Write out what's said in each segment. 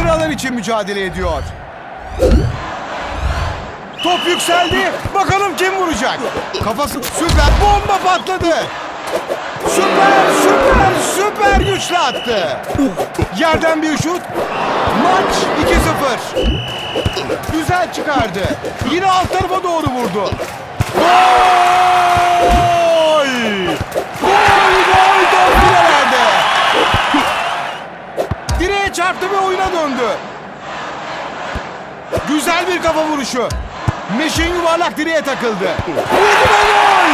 sıralar için mücadele ediyor. Top yükseldi. Bakalım kim vuracak? Kafası süper. Bomba patladı. Süper, süper, süper güçlü attı. Yerden bir şut. Maç 2-0. Güzel çıkardı. Yine alt tarafa doğru vurdu. Gol! Çarptı ve oyuna döndü. Güzel bir kafa vuruşu. Meşin yuvarlak direğe takıldı. Vurdu ve gol!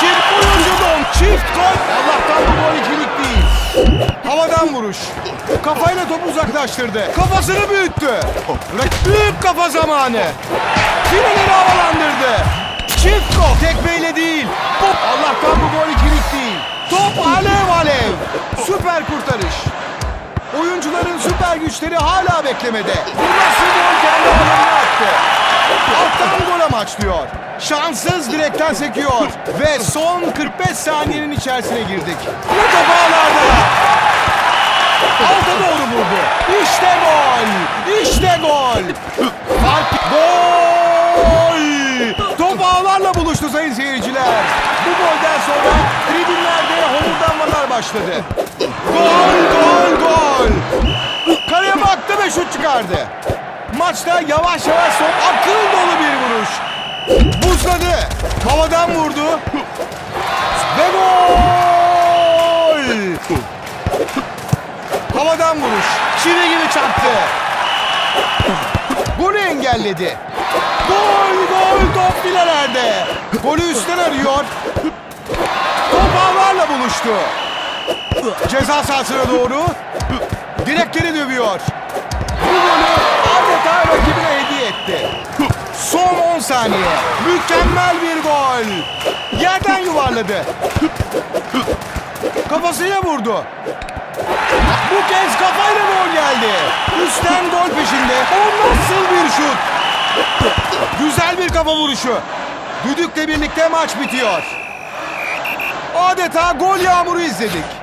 Çift oyuncu don. Çift gol. Allah'tan bu gol ikilik değil. Havadan vuruş. Kafayla topu uzaklaştırdı. Kafasını büyüttü. Rak- Büyük kafa zamanı. Fileleri havalandırdı. Çift gol. Tekmeyle değil. Allah'tan bu gol ikilik değil. Top alev alev. Süper kurtarış. Oyuncuların süper güçleri hala beklemede. Bu nasıl gol kendi alanına attı. Alttan gol amaçlıyor. Şanssız direkten sekiyor. Ve son 45 saniyenin içerisine girdik. Ve top ağlarda. Alta doğru vurdu. İşte gol. İşte gol. Fark gol. Top ağlarla buluştu sayın seyirciler. Bu golden başladı. Gol, gol, gol. Kaleye baktı ve şut çıkardı. Maçta yavaş yavaş son akıl dolu bir vuruş. Buzladı. Havadan vurdu. Ve gol. Havadan vuruş. Çivi gibi çarptı. Golü engelledi. Gol gol top filelerde. Golü üstten arıyor. Top ağlarla buluştu. Ceza sahasına doğru. Direkleri dövüyor. Bu golü adeta rakibine hediye etti. Son 10 saniye. Mükemmel bir gol. Yerden yuvarladı. Kafasıyla vurdu. Bu kez kafayla gol geldi. Üstten gol peşinde. O nasıl bir şut? Güzel bir kafa vuruşu. Düdükle birlikte maç bitiyor. Adeta gol yağmuru izledik.